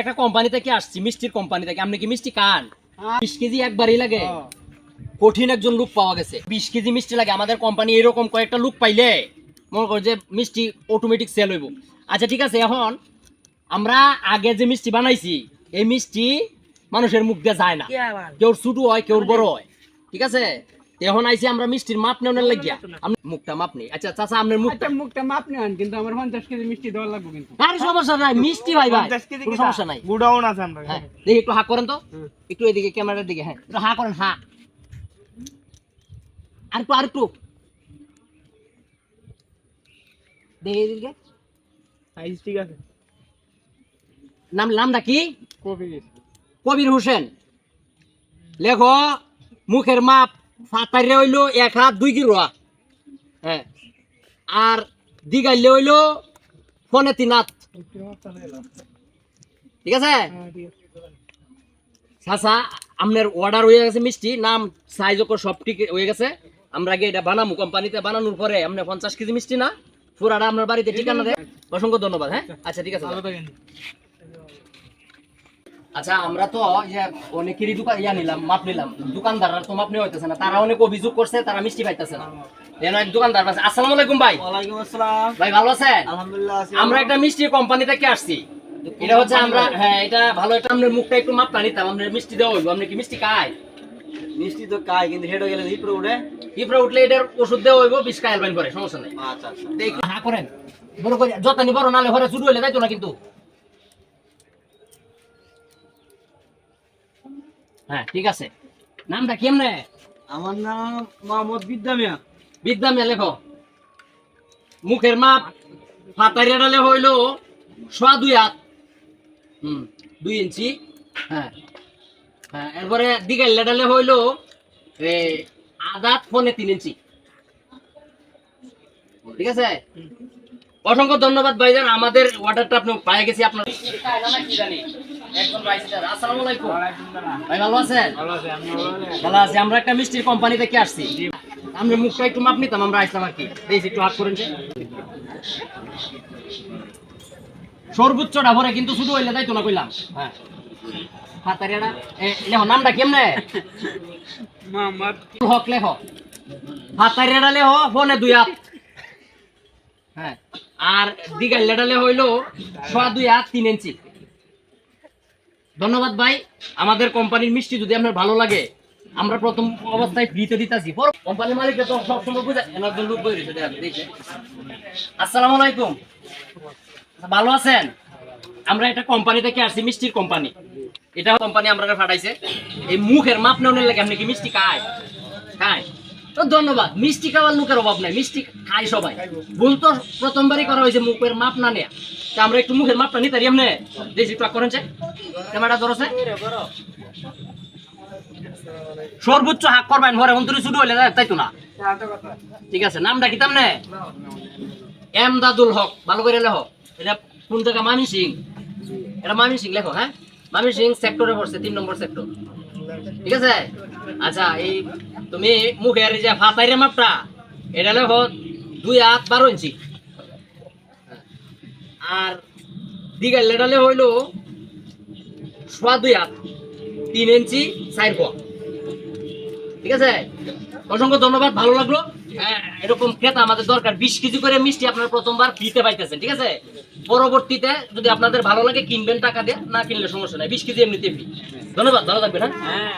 একটা কোম্পানি থেকে আসছি মিষ্টির কোম্পানি থেকে। আপনি কি মিষ্টি খান? হ্যাঁ। বিশ কেজি একবারই লাগে। কঠিন একজন লোক পাওয়া গেছে। বিশ কেজি মিষ্টি লাগে আমাদের কোম্পানি এরকম কয়েকটা লোক পাইলে মনে করো যে মিষ্টি অটোমেটিক সেল হইব। আচ্ছা ঠিক আছে এখন আমরা আগে যে মিষ্টি বানাইছি এই মিষ্টি মানুষের মুখ দিয়ে যায় না। কেউ ছোট হয় কেউ বড় হয়। ঠিক আছে? এখন আইছি আমরা মিষ্টির মাপ নেওয়ার লাগিয়া। আপনি মুখটা মাপ নেই। আচ্ছা চাচা আপনার মুখটা মুখটা মাপ নেন কিন্তু আমার পঞ্চাশ কেজি মিষ্টি দেওয়া লাগবে কিন্তু। আরে সমস্যা নাই মিষ্টি ভাই ভাই কোনো সমস্যা নাই। গুডাউন আছে আমরা হ্যাঁ দেখি একটু হা করেন তো। একটু এদিকে ক্যামেরার দিকে হ্যাঁ একটু হা করেন হা। আর একটু আর একটু। দেখি এদিকে। সাইজ ঠিক আছে। নাম নামটা কি? কপি কবির হোসেন। লেখো মুখের মাপ ফাতারে হইল এক হাত দুই কিলো হ্যাঁ। আর দিগাইলে হইল ফোনে তিন হাত ঠিক আছে? চাচা আপনার অর্ডার হয়ে গেছে মিষ্টি নাম সাইজ ওকর সব ঠিক হয়ে গেছে। আমরা আগে এটা বানাবো কোম্পানিতে বানানোর পরে আপনার পঞ্চাশ কেজি মিষ্টি না পুরাটা আপনার বাড়িতে ঠিকানা দেয়। অসংখ্য ধন্যবাদ হ্যাঁ? আচ্ছা ঠিক আছে আচ্ছা আমরা তো অনেকেরই দোকান ইয়া নিলাম মাপ নিলাম। দোকানদাররা তো মাপ নেওয়া হইতেছে না। তারা অনেক অভিযোগ করছে তারা মিষ্টি পাইতেছে না। এন এক দোকানদার আছে আসসালামু আলাইকুম ভাই। ওয়ালাইকুম আসসালাম। ভাই ভালো আছেন? আলহামদুলিল্লাহ আমরা একটা মিষ্টি কোম্পানি থেকে আসছি। এটা হচ্ছে আমরা হ্যাঁ এটা ভালো একটা আপনার মুখটা একটু মাপটা নিতাম। আপনার মিষ্টি দেওয়া হইব আপনি কি মিষ্টি খায়? মিষ্টি তো কাই কিন্তু হেড গেলে হিপরে উঠে। ইপরে উঠলে এটার ওষুধ দেওয়া হইব বিষ খায় আলবেন পরে সমস্যা নেই। আচ্ছা আচ্ছা। তো একটু হা করেন। বড় করে যতনি বড় নালে ঘরে শুরু হইলে তাই তো না কিন্তু? হ্যাঁ ঠিক আছে। নামটা কেমনে? আমার নাম মোহাম্মদ বিদ্যা মিয়া। বিদ্যা লেখো। মুখের মাপ হইল সোয়া দুই হাত। হুম দুই ইঞ্চি। হ্যাঁ হ্যাঁ এরপরে দিগাইলা ডালে হইল আধা ফোনে তিন ইঞ্চি। ঠিক আছে? অসংখ্য ধন্যবাদ ভাইজান আমাদের অর্ডারটা আপনি পাই গেছি আপনার ভাই ভালো আছেন? ভালো আছে আপনি ভালো আছি। আমরা একটা মিষ্টির কোম্পানি থেকে আসছি। আমরা মুখটা একটু মাপ নিতাম আমরা আসলাম আর কি। দেখছি একটু হাত করেন সর্বোচ্চটা ভরে কিন্তু শুধু হইলে তাই তো না কইলাম। হ্যাঁ। হাতারিয়াটা নামটা কেমনে? মোহাম্মদ। হক হাতারিয়াটা লেখো ফোনে দুই হাত। হ্যাঁ। আর দিগাল লেডালে হইল সোয়া দুই হাত তিন ইঞ্চি। ধন্যবাদ ভাই। আমাদের কোম্পানির মিষ্টি যদি আপনার ভালো লাগে, আমরা প্রথম অবস্থায় ফ্রিতে দিতেছি। কোম্পানির মালিককে তো সবসময় বুঝা এনার জন্য। আসসালামু আলাইকুম। ভালো আছেন? আমরা একটা কোম্পানি থেকে আসছি, মিষ্টির কোম্পানি। এটা কোম্পানি আমরা ফাটাইছে এই মুখের মাপ নেওয়ার লাগে আপনি কি মিষ্টি খায়? খায়? তো ধন্যবাদ। মিষ্টি খাওয়ার লোকের অভাব নাই। মিষ্টি খায় সবাই। ভুল তো প্রথমবারই করা হয়েছে, মুখের মাপ না নেয়া। তা আমরা একটু মুখের মাপটা নিতে এমনি? করেন সর্বোচ্চ হাক করবেন, ঘরে অন্তরে শুরু হইলে তাই তো না? ঠিক আছে, নামটা কি তামনে? এমদাদুল হক, ভালো করে লেখো। এটা কোন জায়গা? মামি সিং এটা মামি সিং লেখো হ্যাঁ? মামি সিং সেক্টরে পড়ছে, তিন নম্বর সেক্টর। ঠিক আছে? আচ্ছা এই তুমি মুখের যে ফাতাইরে মাপটা এটা লেখো দুই হাত বারো ইঞ্চি। আর দিঘার লেটালে হইল সোয়া দুই হাত তিন ইঞ্চি চার ফোয়া ঠিক আছে? অসংখ্য ধন্যবাদ ভালো লাগল। হ্যাঁ, এরকম ক্রেতা আমাদের দরকার। বিশ কেজি করে মিষ্টি আপনার প্রথমবার ফ্রিতে পাইতেছেন ঠিক আছে? পরবর্তীতে যদি আপনাদের ভালো লাগে কিনবেন টাকা দিয়ে না কিনলে সমস্যা নাই। বিশ কেজি এমনিতে ফ্রি ধন্যবাদ ভালো থাকবেন হ্যাঁ? হ্যাঁ